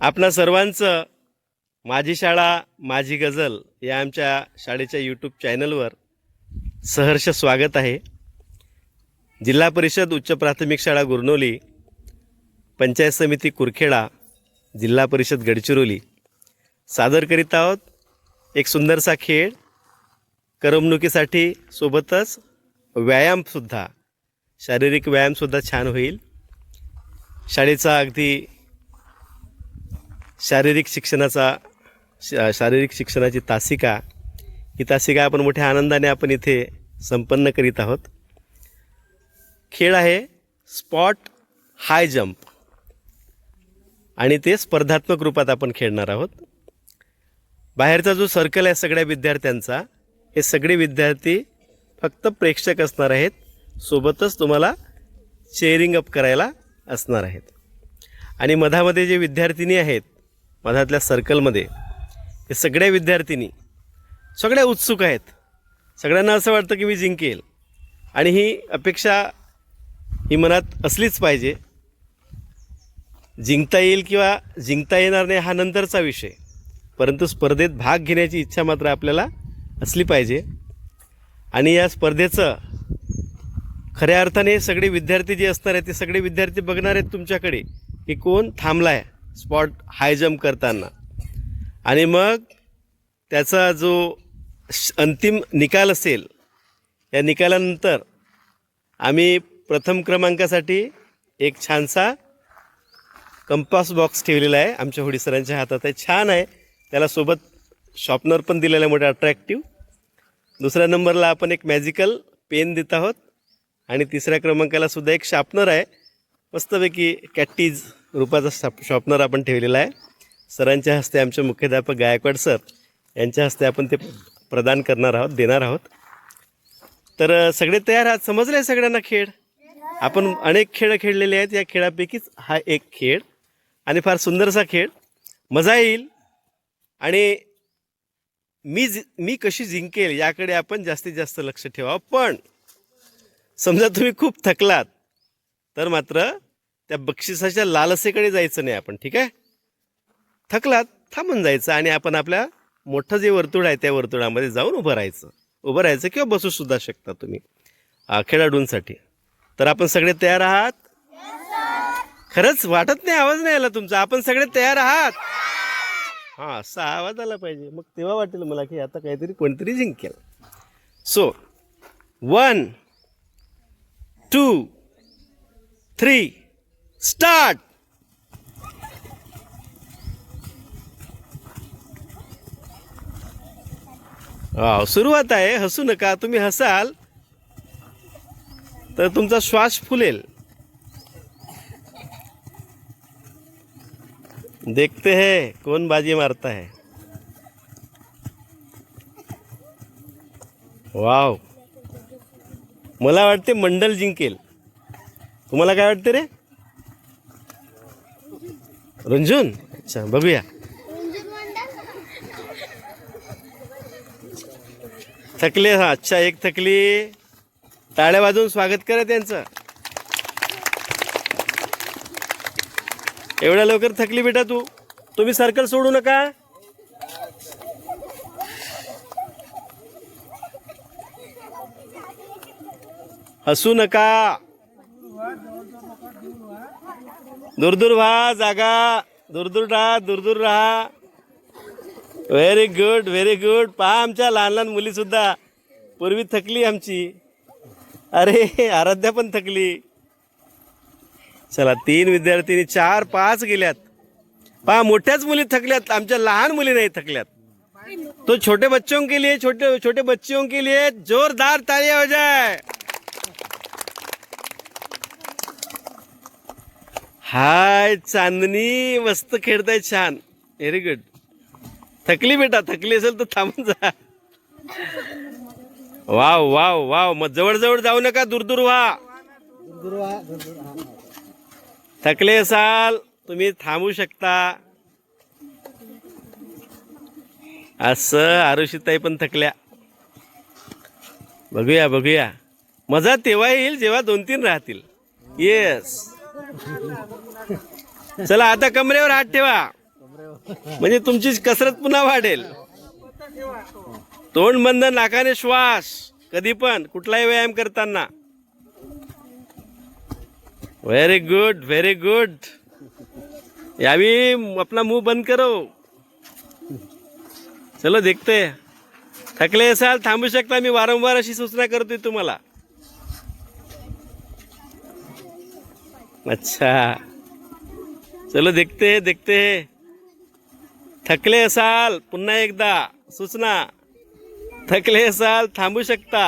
आपणा सर्वांचं माझी शाळा माझी गझल या आमच्या शाळेच्या यूट्यूब चॅनलवर सहर्ष स्वागत आहे. जिल्हा परिषद उच्च प्राथमिक शाळा गुरनोली पंचायत समिती कुरखेडा जिल्हा परिषद गडचिरोली. सादर करीत आहोत एक सुंदरसा खेळ. करमणुकीसाठी सोबतच व्यायामसुद्धा शारीरिक व्यायामसुद्धा छान होईल. शाळेचा अगदी शारीरिक शिक्षणाचा शा शारीरिक शिक्षणाची तासिका ही तासिका आपण मोठ्या आनंदाने आपण इथे संपन्न करीत आहोत. खेळ आहे स्पॉट हाय जंप. आणि ते स्पर्धात्मक रूपात आपण खेळणार आहोत. बाहेरचा जो सर्कल आहे सगळ्या विद्यार्थ्यांचा हे सगळे विद्यार्थी फक्त प्रेक्षक असणार आहेत. सोबतच तुम्हाला चेअरिंग अप करायला असणार आहेत. आणि मधामध्ये जे विद्यार्थिनी आहेत मधातल्या सर्कलमध्ये हे सगळ्या विद्यार्थिनी सगळ्या उत्सुक आहेत. सगळ्यांना असं वाटतं की मी जिंकेल. आणि ही अपेक्षा ही मनात असलीच पाहिजे. जिंकता येईल किंवा जिंकता येणार नाही हा नंतरचा विषय. परंतु स्पर्धेत भाग घेण्याची इच्छा मात्र आपल्याला असली पाहिजे. आणि या स्पर्धेचं खऱ्या अर्थाने सगळे विद्यार्थी जे असणार आहेत ते सगळे विद्यार्थी बघणार आहेत तुमच्याकडे की कोण थांबला आहे स्पॉट हाय जम्प करताना. आणि मग त्याचा जो श- अंतिम निकाल असेल या निकालानंतर आम्ही प्रथम क्रमांकासाठी एक छानसा कंपास बॉक्स ठेवलेला आहे. आमच्या होडी सरांच्या हातात आहे. छान आहे. त्याला सोबत शॉपनर पण दिलेला आहे. मोठं अट्रॅक्टिव्ह दुसऱ्या नंबरला आपण एक मॅजिकल पेन देत आहोत. आणि तिसऱ्या क्रमांकाला सुद्धा एक शार्पनर आहे. मस्तपैकी कॅट्टीज रूपाचा शाप शॉपनर आपण ठेवलेला आहे. सरांच्या हस्ते आमचे मुख्याध्यापक गायकवाड सर यांच्या हस्ते आपण ते प्रदान करणार आहोत देणार आहोत. तर सगळे तयार आहात? समजले आहे सगळ्यांना खेळ? आपण अनेक खेळ खेळलेले आहेत. या खेळापैकीच हा एक खेळ आणि फार सुंदरसा खेळ. मजा येईल. आणि मी जि मी कशी जिंकेल याकडे आपण जास्तीत जास्त लक्ष ठेवावं. पण समजा तुम्ही खूप थकलात तर मात्र त्या बक्षिसाच्या लालसेकडे जायचं नाही आपण ठीक आहे? थकलात थांबून जायचं आणि आपण आपल्या मोठं जे वर्तुळ आहे त्या वर्तुळामध्ये जाऊन उभं राहायचं. उभं राहायचं किंवा बसूसुद्धा शकता तुम्ही खेळाडूंसाठी. तर आपण सगळे तयार आहात? खरंच? वाटत नाही आवाज नाही आला तुमचा. आपण सगळे तयार आहात? हां असा आवाज आला पाहिजे. मग तेव्हा वाटेल मला की आता काहीतरी कोणतरी जिंकेल. So one two three start. Wow सुरुवात आहे. हसू नका तुम्ही हसाल तर तुमचा श्वास फुलेल. देखते है कोण बाजी मारता है. वाव. मला वाटते मंडल जिंकेल. तुम्हाला काय वाटते रे? रंजून अच्छा बघूया. थकले हा अच्छा एक थकली. टाळ्या वाजून स्वागत करा त्यांचं. एवढ्या लवकर थकली बेटा तू. तुम्ही सर्कल सोडू नका. हसू नका. दूर दूर व्हा जागा. दूर दूर राहा दूर दूर राहा. व्हेरी गुड व्हेरी गुड पहा आमच्या लहान लहान मुली सुद्धा पूर्वी थकली आमची. अरे आराध्या पण थकली. चला तीन विद्यार्थिनी चार पाच गेल्यात. पहा मोठ्याच मुली थकल्यात आमच्या लहान मुली नाही थकल्यात. तो छोटे बच्चों के लिए छोटे छोटे बच्चियों के लिए जोरदार तालियां हो जाए हाय चांदणी मस्त खेळताय छान. व्हेरी गुड थकली बेटा थकली असेल तर थांबून जा. Wow wow wow. मग जवळजवळ जाऊ नका दूर दूर व्हा. थकले असाल तुम्ही थांबू शकता. असं आरुषिताई पण थकल्या. बघूया बघूया. मजा तेव्हा येईल जेव्हा दोन तीन राहतील. येस चला आता कमरेवर हात ठेवा. म्हणजे तुमची कसरत पुन्हा वाढेल. तोंड बंद नाकाने श्वास. कधी पण कुठलाही व्यायाम करताना. व्हेरी गुड व्हेरी गुड यावी आपला मुंह बंद करो. चलो देखते. थकले असाल थांबू शकता. मी वारंवार अशी सूचना करतोय तुम्हाला. अच्छा। चलो देखते हैं, देखते हैं. थकले असाल पुन्हा एकदा सूचना। थकले असाल थांबू शकता।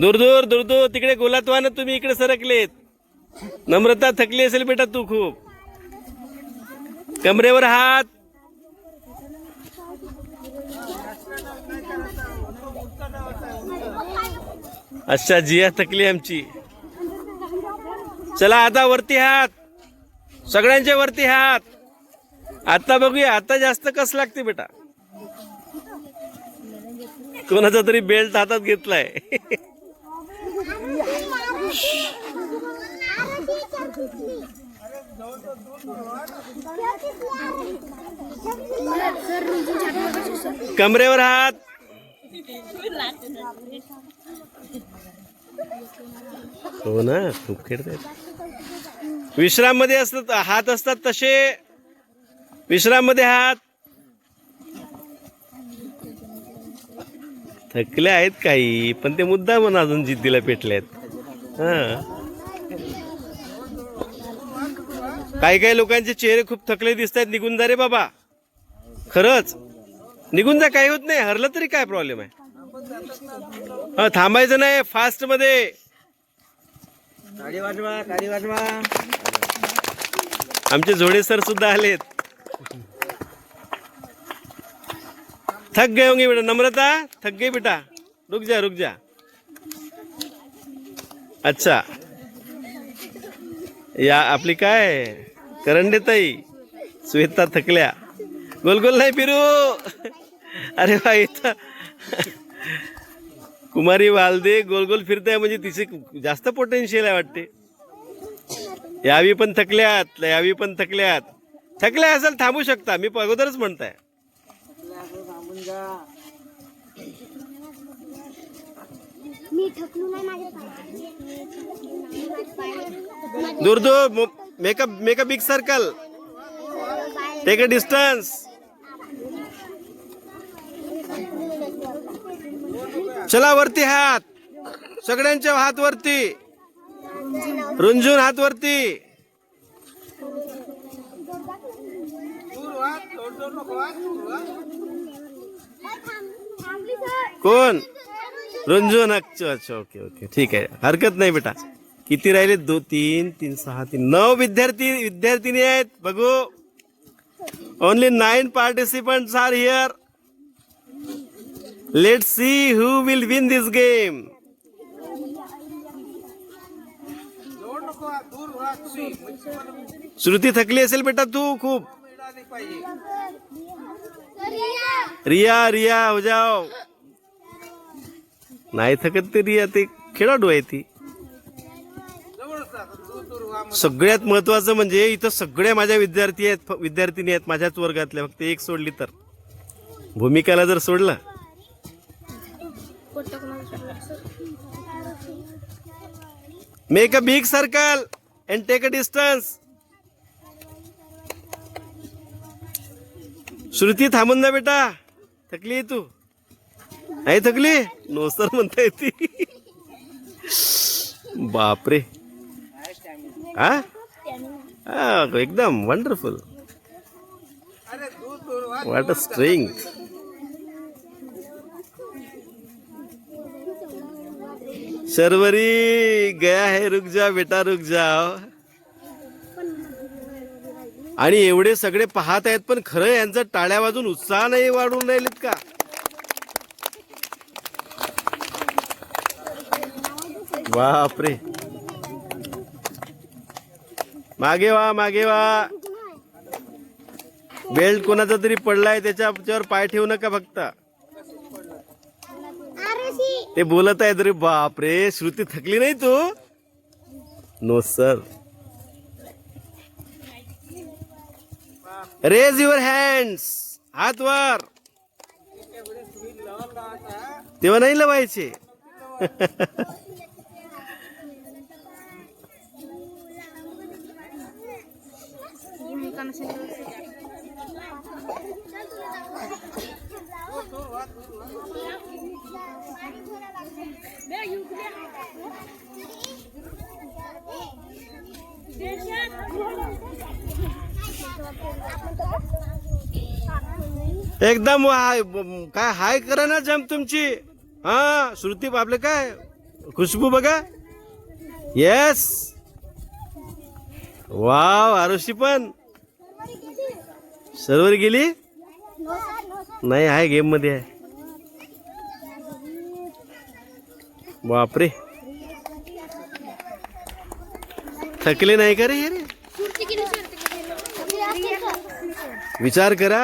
दूर दूर दूर दूर तिकडे ना तुम्ही इकडे सरकलेत. नम्रता थकली असेल बेटा तू खूप. कमरेवर हात. अच्छा जिया थकली आमची. चला आता वरती हात. सगळ्यांच्या वरती हात. आता बघूया आता जास्त कस लागते बेटा? कोणाचा तरी बेल्ट हातात घेतलाय. कमरेवर हात. हो ना खूप खेळतात विश्राममध्ये असतात हात असतात तसे. विश्राममध्ये हात. थकले आहेत काही पण ते मुद्दा म्हणून अजून जिद्दीला पेटले आहेत हा. काही काही लोकांचे चेहरे खूप थकले दिसत आहेत निघून जा रे बाबा. खरंच. निघून जा काही होत नाही. हरलं तरी काय प्रॉब्लेम आहे? थांबायचं नाही. फास्टमध्ये. आमचे झोडे सर सुद्धा आलेत. थक गए होंगे बेटा. नम्रता थक गई बेटा. रुक जा रुक जा. अच्छा. या आपली काय? करंडे ताई. श्वेता थकल्या. गोल गोल नाही फिरू अरे वा इथं. कुमारी वालदे गोल गोल फिरताय म्हणजे तिचे जास्त पोटेन्शियल आहे वाटते. यावी पण थकल्यात यावी पण थकल्यात. थकल्या असेल थांबू शकता. मी अगोदरच म्हणताय. थांबून जा मी थकलो नाही माझ्या make a make a big circle take a distance चला वरती हात. सगळ्यांच्या हात वरती. रुंजून हात वरती. कोण? रुंजून. अच्छा अच्छा ओके ओके ठीक आहे. हरकत नाही बेटा. किती राहिले? दो तीन तीन सहा तीन. नऊ विद्यार्थी विद्यार्थिनी आहेत. बघू. Only nine participants are here let see who will win this game Shruti थकली असेल बेटा तू खूप. रिया रिया हो जाओ. नाही थकत ते रिया ते खेळाडू आहे ती. सगळ्यात महत्वाचं म्हणजे इथं सगळ्या माझ्या विद्यार्थी आहेत विद्यार्थिनी आहेत माझ्याच वर्गातल्या फक्त एक सोडली तर. भूमिकाला जर सोडलं. Make a big circle and take a distance Shruti थांबून जा बेटा. थकली आहे तू. नाही थकली? नो सर म्हणता येते बापरे. हां एकदम wonderful what a string Sharvari गया है रुक जा बेटा रुक जाओ आणि एवढे सगळे पाहत आहेत पण खरं यांचा टाळ्या वाजून उत्साह नाही वाढून राहिलेत का? बापरे. मागे वा मागे वा. बेल्ट कोणाचा तरी पडलाय त्याच्या त्याच्यावर पाय ठेवू नका फक्त. ते बोलत आहेत रे बाप रे श्रुती थकली नाही तू? No sir raise your hands हात वर. तेव्हा नाही लवायचे एकदम हाय काय हाय करा ना जम तुमची. हा श्रुती आपलं काय? खुशबू बघा. येस वाव आरुषी पण. सर्वर गेली? नाही आहे गेममध्ये आहे. बापरे. थकले नाही का रे? हे रे विचार करा.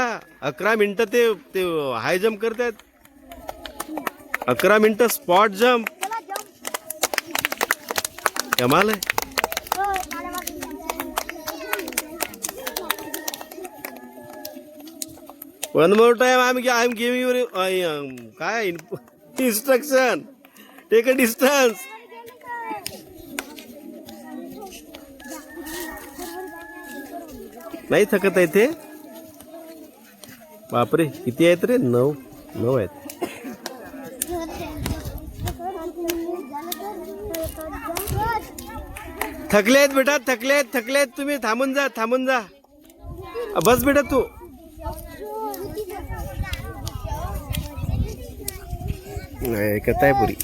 अकरा मिनिटं ते ते हाय जम्प करतात अकरा मिनिटं स्पॉट जम्प कमाल आहे. One more time I am I am giving your काय? इन्स्ट्रक्शन टेक अ डिस्टन्स नाही थकत आहे ते. बापरे किती आहेत रे? नऊ. नऊ आहेत. थकले आहेत बेटा थकले आहेत थकले आहेत तुम्ही. थांबून जा थांबून जा. बस बेटा तू. नाही ऐकत आहे पुरी.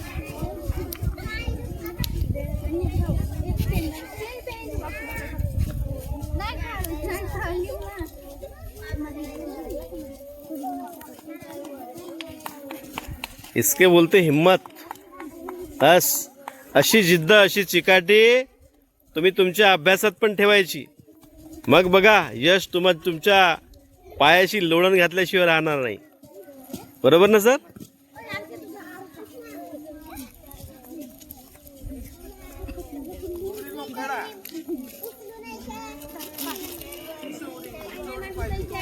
इसके बोलते हिम्मत। बस अशी जिद्द अशी चिकाटी तुम्ही तुमच्या अभ्यासात पण ठेवायची. मग बघा यश तुम्हा तुमच्या पायाशी लोळण घातल्याशिवाय राहणार नाही. बरोबर ना सर?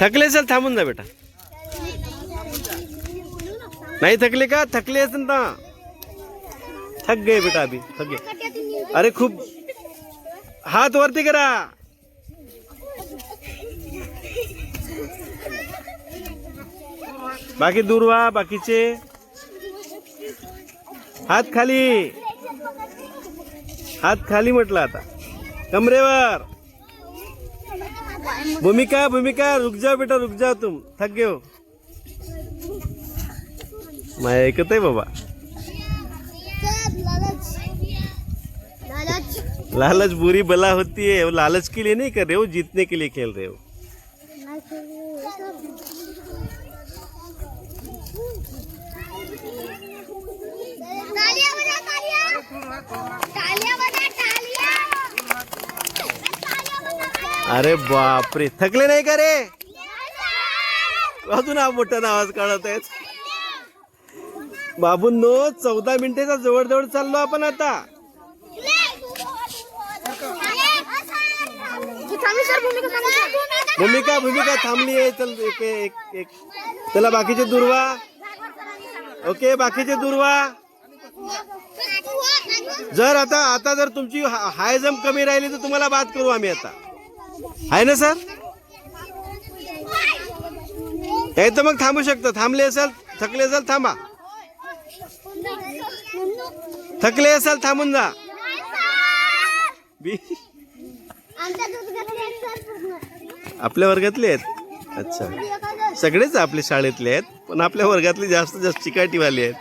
थकले सर थांबून जा बेटा. नाही थकले का? थकले ना थक गए बेटा अभी, थक गए। अरे खूब। हाथ वरती करा। बाकी दूर व्हा बाकीचे हात खाली। हात खाली म्हटलं आता। कमरेवर। भूमिका भूमिका, रुक जाओ बेटा, रुक जाओ तुम। थक गए हो। माय ऐकत आहे बाबा. लालच बुरी बला होती है लालच के लिए नहीं कर रहे हो जीतने के लिए खेल रहे हो. टालिया बजा टालिया अरे बापरे थकले नाही का रे? अजून हा मोठा आवाज काढत आहेत. बाबूंनो चौदा मिनिटेचा जवळजवळ चाललो आपण आता. भूमिका भूमिका थांबली आहे. चल एक एक एक. चला बाकीचे दुर्वा. ओके बाकीचे दुर्वा. जर आता आता जर तुमची हाय जम्प कमी राहिली तर तुम्हाला बात करू आम्ही आता. आहे ना सर? नाही तर मग थांबू शकता. थांबले असेल थकले असेल थांबा. थकले असेल थांबून जा. आपल्या वर्गातले आहेत? अच्छा. सगळेच आपले शाळेतले आहेत पण आपल्या वर्गातले जास्त जास्त चिकाटीवाले आहेत.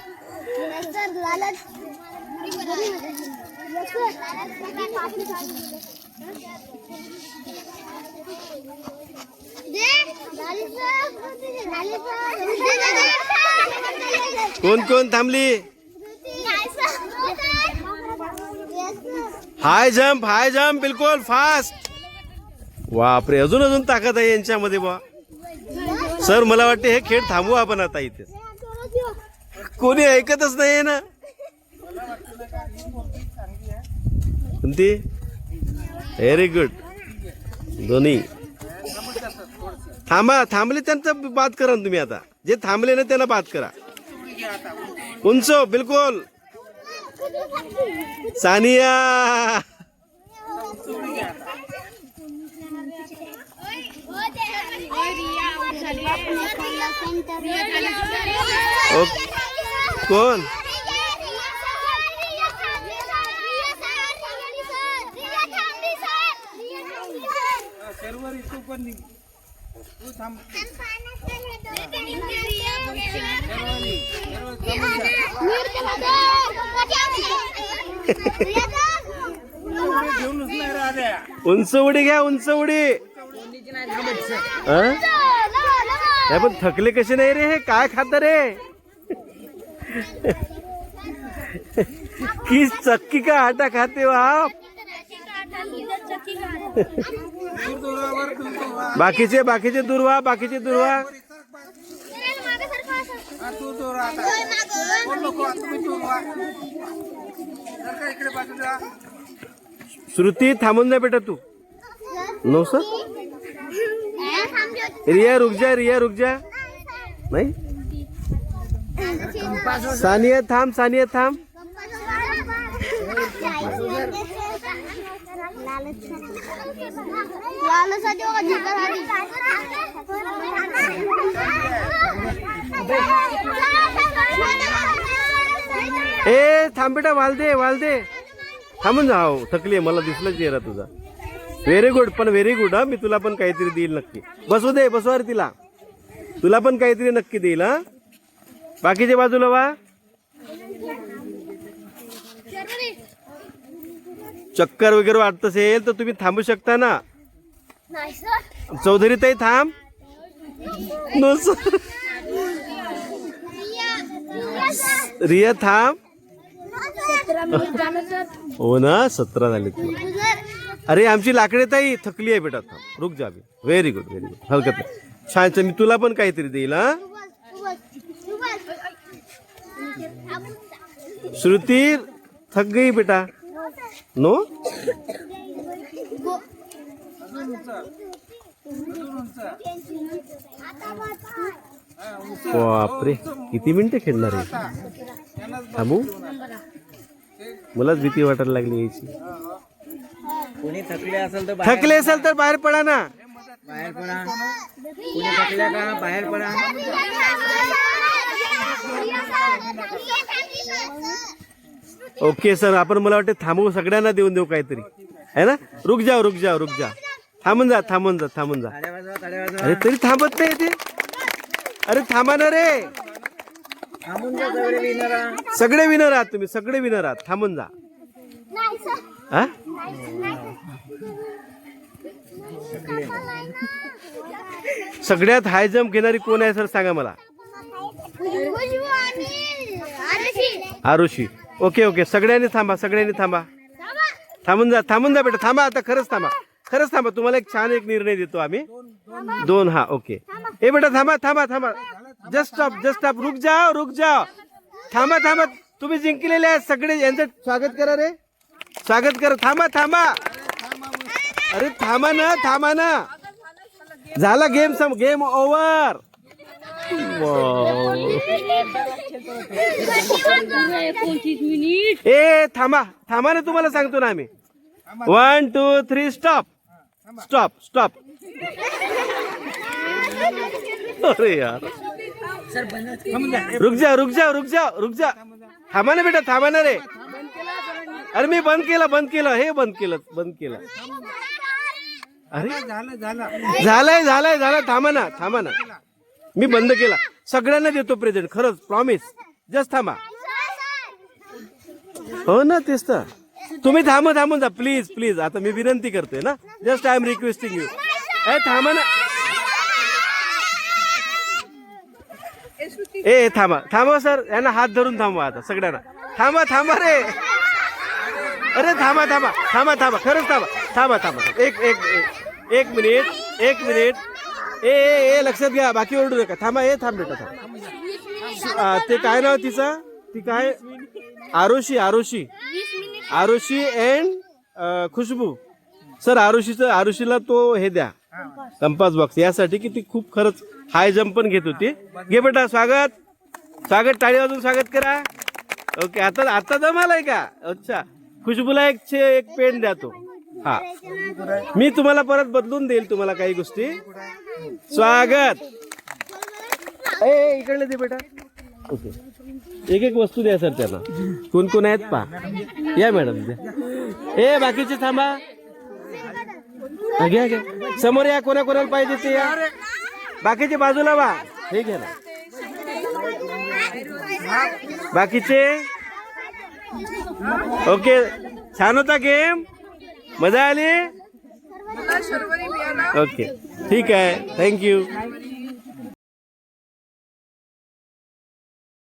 कोण कोण थांबली? हाय जम्प हाय जम्प बिलकुल फास्ट. बापरे अजून अजून ताकद आहे यांच्यामध्ये बा सर मला वाटते हे खेळ थांबवू आपण आता इथे. कोणी ऐकतच नाही ना? कोणती? व्हेरी गुड दोन्ही. थांबा थांबले त्यांचं बात करा ना तुम्ही आता. जे थांबले ना त्यांना बात करा. उंच बिलकुल. सानिया ओ, कोण सर्वर इथं पण निघ. तू थांब उंच उडी घ्या उंच उडी नाही पण थकले कसे नाही रे हे? काय खात रे? की चक्की का आटा खाते हो आप? बाकीचे बाकीचे दुर्वा बाकीचे दुर्वा. तू श्रुती थांबून जा बेटा तू. No sir? रिया रुक जा रिया रुक जा. नाही? सानिया थांब सानिया थांब. ए थांब बेटा वालदे वालदे. थांबून जा. हो थकली आहे. मला दिसलं चेहरा तुझा. व्हेरी गुड पण व्हेरी गुड हा. मी तुला पण काहीतरी देईल नक्की. बसू दे बसवा रे तिला. तुला पण काहीतरी नक्की देईल हा. बाकीच्या बाजूला वा. चक्कर वगैरे वाटत असेल तर तुम्ही थांबू शकता ना. चौधरी ताई थांब. रिया थांब. हो ना सतरा झाले अरे आमची लाकडे ताई थकली आहे बेटा. रुक जा व्हेरी गुड व्हेरी गुड हरकत नाही. छान छान. मी तुला पण काहीतरी देईल हा? श्रुती थक गई बेटा. नो? बापरे किती मिनिटं खेळणार आहे? थांबू. मलाच भीती वाटायला लागली यायची. कोणी थकले असेल तर थकले असेल तर बाहेर पडा ना. बाहेर पडा. कोणी थकल्या का? बाहेर पडा. Okay sir. आपण मला वाटतं थांबवू सगळ्यांना देऊन देऊ काहीतरी. है ना? रुक जाओ रुक जाओ रुक जा थांबून जा थांबून जा थांबून जा. वाजवा वाजवा. अरे तरी थांबत नाही ते. अरे थांबा ना रे. थांबून जा सगळे विनरा सगळे विनर आहात तुम्ही सगळे विनर आहात. थांबून जा. हा सगळ्यात हाय जम्प घेणारी कोण आहे सर सांगा मला. आरुषी. ओके ओके सगळ्यांनी थांबा सगळ्यांनी थांबा. थांबून जा थांबून जा बेटा. थांबा आता खरंच थांबा. खरंच थांबा तुम्हाला एक छान एक निर्णय देतो आम्ही. दोन हा ओके. ए बेटा थांबा थांबा थांबा. जस्ट स्टॉप जस्ट स्टॉप रुक जाओ रुक जाओ. थांबा थांबा. तुम्ही जिंकलेले आहेत सगळे. यांचं स्वागत करा रे. स्वागत करा. थांबा थांबा. अरे थांबा ना थांबा ना. झाला गेम सम गेम ओव्हर. ए थांबा. थांबा ना तुम्हाला सांगतो ना आम्ही. One two three stop stop stop अरे यार. रुक जा रुक जा रुक जा रुक जा. थांबा ना बेटा थांबा ना रे. अरे मी बंद केलं बंद केलं. हे बंद केलं बंद केलं. अरे? झालं झालंय झालंय. झालं थांबा ना थांबा ना. मी बंद केला. सगळ्यांना देतो प्रेझेंट खरंच प्रॉमिस जस्ट थांबा. हो ना तेच तर. तुम्ही थांबा थांबून जा प्लीज प्लीज आता मी विनंती करतोय ना. Just I am requesting you ए थांबा ना. ए थांबा. थांबा सर. यांना हात धरून थांबवा आता सगळ्यांना. थांबा थांबा रे. अरे थांबा थांबा. थांबा थांबा. खरंच थांबा. थांबा थांबा. एक एक एक- एक मिनिट. एक मिनिट. ए ए ए लक्षात घ्या. बाकी ओरडू नका. थांबा ए थांब बेटा थांबा. ते काय नाव तिचं? ती काय? आरोशी आरोशी आरुषी अँड खुशबू. सर आरुषीचं आरुषीला तो हे द्या. कंपास बॉक्स यासाठी की ती खूप खरंच हाय जम्प पण घेत होती. घे बेटा स्वागत. स्वागत टाळी वाजून स्वागत करा. ओके आता आता जमालाय का? अच्छा. खुशबूला एक छे एक पेन द्या तो. हा. मी तुम्हाला परत बदलून देईल तुम्हाला काही गोष्टी. स्वागत. ए ए, इकडले दे बेटा. ओके एक एक वस्तू द्या सर त्यांना. कोण कोण आहेत पा या मॅडम ए बाकीचे थांबा. घ्या घ्या. समोर या कोणा कोणाला पाहिजे ते या. बाकीचे बाजूला वा. हे घ्या ना. बाकीचे? ओके. छान होता गेम? मजा आली? ओके. ठीक आहे. थँक्यू